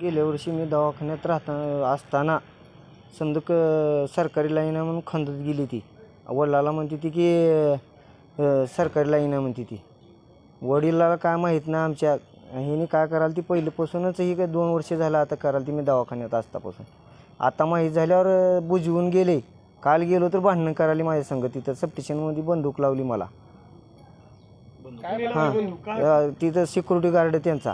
गेल्या वर्षी मी दवाखान्यात राहता असताना समजा क सरकारी लाईन आहे म्हणून खंदत गेली ती. वडिलाला म्हणते ती की सरकारी लाईन आहे म्हणते ती. वडिलाला काय माहीत नाही आमच्या हिने काय कराल ती पहिल्यापासूनच ही काय दोन वर्ष झालं आता कराल ती मी दवाखान्यात असतापासून आता माहीत झाल्यावर बुजवून गेले. काल गेलो तर भांडणं करायला माझ्या संग. तिथं सप्टिशनमध्ये बंदूक लावली मला. हां. तिथं सिक्युरिटी गार्ड त्यांचा.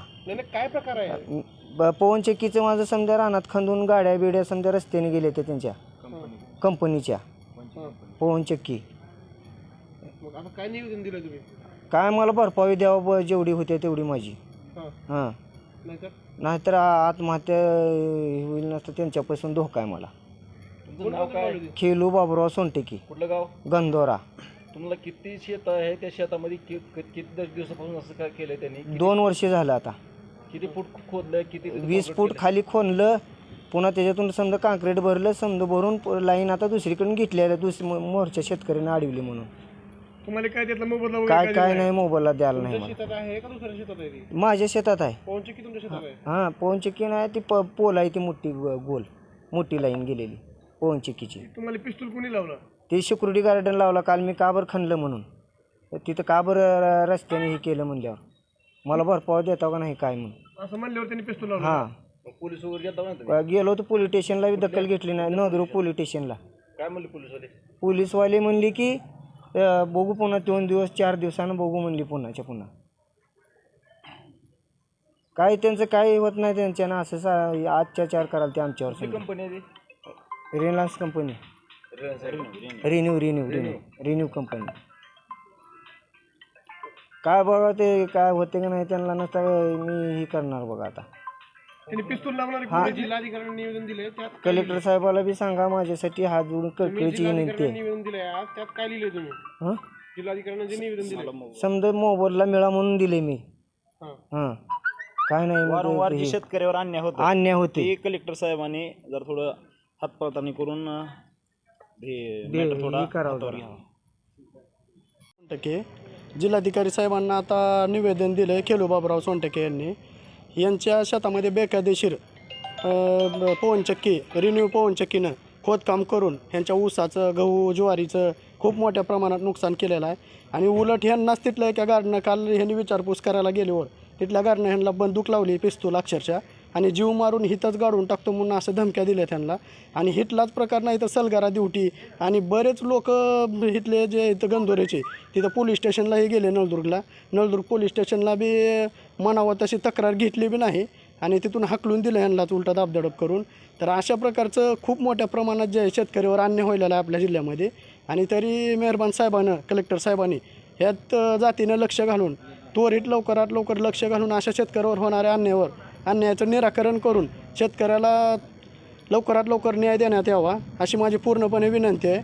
काय प्रकार आहे? ब- पवन चक्कीचं माझं समजा रानात खंदून गाड्या बिड्या समजा रस्त्याने गेले ते त्यांच्या. कंपनीच्या. पवन चक्की. मग आता काय निवेदन दिलं तुम्ही? काय मला भरपावी द्यावं ब- जेवढी होते तेवढी माझी. हां. हां. नाहीतर नाहीतर आ- आत्महत्या होईल नसतं त्यांच्यापासून धोका आहे मला. तुमचं नाव काय? खेलू बाबुराव सोनटेकी. कुठलं गाव? गंधोरा. तुम्हाला किती शेत आहे त्या शेतामध्ये? कि- कि- किती दस दिवसापासून असं काय केलंय त्यांनी? दोन वर्ष झालं आता. किती फूट खोदलंय किती वीस फूट खाली खोनलं पुन्हा त्याच्यातून समजा काँक्रीट भरलं समजा भरून लाईन आता दुसरीकडून घेतली आहे दुसरी मोर्चा शेतकऱ्यांना अडवली म्हणून. तुम्हाला काय त्यातला मोबदला वगैरे काय काय नाही मोबाईलला द्यायला नाही तुमच्या मला. शेतात आहे का दुसऱ्या शेतात आहे ती? माझ्या शेतात आहे. पवनची की तुमच्या शेतात आहे? हां नाही ती प पोल आहे ती मोठी ग- गोल. मोठी लाईन गेलेली पवन चक्कीची. तुम्हाला पिस्तूल कोणी लावलं? ती सिक्युरिटी गार्डन लावला काल मी काबर खणलं म्हणून. तर तिथं काबर र- रस्त्याने हे केलं म्हणल्यावर. मला भरपाव देता का नाही काय म्हणून? असं म्हणल्यावर त्यांनी पिस्तूल लावलं. हां. पोलीस वगैरे गेलता ना तुम्ही? गेलो तर पोलीस स्टेशनला बी दखल घेतली नाही. नदरू पोलीस स्टेशनला. काय म्हणले पोलीसवाले? पोलीसवाले म्हणली की अं, बघू पुन्हा दोन दिवस चार दिवसानं बघू म्हणली पुन्हाच्या पुन्हा. काय त्यांचं काही होत नाही त्यांच्यानं असं सा अत्याचार कराल ते आमच्यावर समजा. कंपनी आहे ती? Reliance company? ReNew ReNew. ReNew. ReNew company. काय बघा ते काय होते का नाही त्यांना नसता मी हे करणार बघा आता. त्यांनी पिस्तूल लावणार कोणी जिल्हाधिकाऱ्यांनी निवेदन दिले त्यात कलेक्टर साहेबाला बी सांगा माझ्यासाठी हात जोडून कळकळीची विनंती जिल्हाधिकाऱ्यांनी आहे निवेदन दिले आज त्यात काय लिहिले तुम्ही? हं? जिल्हाधिकाऱ्यांना जे निवेदन दिले समजा मोबाईलला मिळा म्हणून दिले मी. हां. हां. काय नाही वारंवार जे हे. शेतकऱ्यावर अन्याय होतो अन्याय होते ते कलेक्टर साहेबांनी जर थोडं हातपळतानी करून अं, हे थोडा करावं हातावर जरा. घ्यावा टक्के जिल्हाधिकारी साहेबांना आता निवेदन दिलं खेलू बाबराव सोनटके यांनी. यांच्या शेतामध्ये बेकायदेशीर पवनचक्की रिन्यू पवनचक्कीनं खोदकाम करून ह्यांच्या ऊसाचं गहू ज्वारीचं खूप मोठ्या प्रमाणात नुकसान केलेलं आहे. आणि उलट ह्यांनाच तिथलं एका गार्डनं काल ह्यांनी विचारपूस करायला गेल्यावर तिथल्या गार्डनं ह्यांना बंदूक लावली पिस्तूल अक्षरशः. आणि जीव मारून हितच गाडून टाकतो म्हणून असं धमक्या दिल्या त्यांना. आणि हिटलाच प्रकार नाही तर सलगारा दिवटी. आणि बरेच लोक हिथले जे इथं गंधोरेचे तिथं पोलीस स्टेशनलाही गेले नळदुर्गला. नळदुर्ग पोलीस स्टेशनला बी मनावं तशी तक्रार घेतली बी नाही. आणि तिथून हाकलून दिलं यांनाच उलटा दाबदडप करून. तर अशा प्रकारचं खूप मोठ्या प्रमाणात जे आहे शेतकऱ्यावर अन्याय व्हायला आहे आपल्या जिल्ह्यामध्ये. आणि तरी मेहरबान साहेबानं कलेक्टर साहेबांनी ह्यात जातीनं लक्ष घालून त्वरित लवकरात लवकर लक्ष घालून अशा शेतकऱ्यावर होणाऱ्या अन्यायावर अन्यायाचं निराकरण करून शेतकऱ्याला लवकरात लवकर न्याय देण्यात यावा अशी माझी पूर्णपणे विनंती आहे.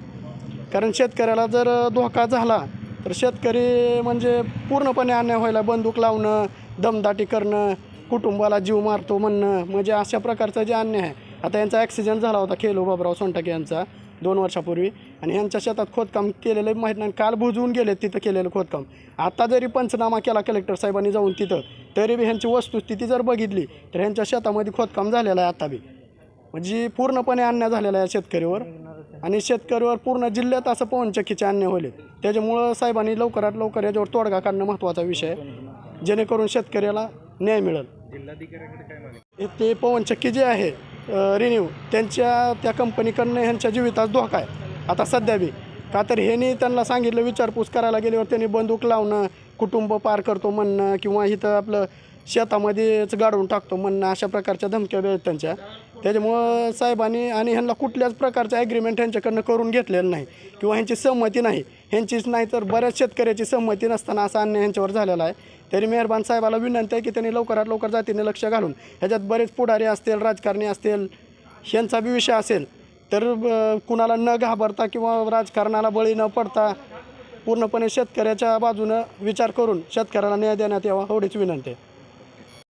कारण शेतकऱ्याला जर धोका झाला तर शेतकरी म्हणजे पूर्णपणे अन्याय व्हायला बंदूक लावणं दमदाटी करणं कुटुंबाला जीव मारतो म्हणणं म्हणजे अशा प्रकारचा जे अन्याय आहे. आता यांचा ॲक्सिडेंट झाला होता खेलो बाबराव सोनटाके यांचा. दोन वर्षापूर्वी. आणि यांच्या शेतात खोदकाम केलेलं माहीत नाही. काल बुजवून गेले तिथं केलेलं खोदकाम. आता जरी पंचनामा केला कलेक्टर साहेबांनी जाऊन तिथं तरी बी ह्यांची वस्तुस्थिती जर बघितली तर ह्यांच्या शेतामध्ये खोदकाम झालेलं आहे आता बी. म्हणजे पूर्णपणे अन्याय झालेला आहे शेतकरीवर. आणि शेतकरीवर पूर्ण जिल्ह्यात असं पवनचक्कीचे अन्याय होईल. त्याच्यामुळं साहेबांनी लवकरात लवकर याच्यावर तोडगा काढणं महत्त्वाचा विषय आहे. जेणेकरून शेतकऱ्याला न्याय मिळेल. हे ते पवनचक्की जे आहे रिन्यू त्यांच्या त्या कंपनीकडनं ह्यांच्या जीवितास धोका आहे. आता सध्या बी का तर ह्यांनी त्यांना सांगितलं विचारपूस करायला गेल्यावर त्यांनी बंदूक लावणं कुटुंब पार करतो म्हणणं किंवा इथं आपलं शेतामध्येच गाडून टाकतो म्हणणं अशा प्रकारच्या धमक्या आहेत त्यांच्या. त्याच्यामुळं साहेबांनी आणि ह्यांना कुठल्याच प्रकारचं ॲग्रीमेंट ह्यांच्याकडनं करून घेतलेलं नाही. किंवा ह्यांची संमती नाही. ह्यांचीच नाही तर बऱ्याच शेतकऱ्याची संमती नसताना असा अन्याय ह्यांच्यावर झालेला आहे. तरी मेहरबान साहेबाला विनंती आहे की त्यांनी लवकरात लवकर जातीने लक्ष घालून ह्याच्यात बरेच पुढारी असतील राजकारणी असतील ह्यांचा बी विषय असेल तर कुणाला न घाबरता किंवा राजकारणाला बळी न पडता पूर्णपणे शेतकऱ्याच्या बाजूनं विचार करून शेतकऱ्याला न्याय देण्यात यावा एवढीच विनंती आहे.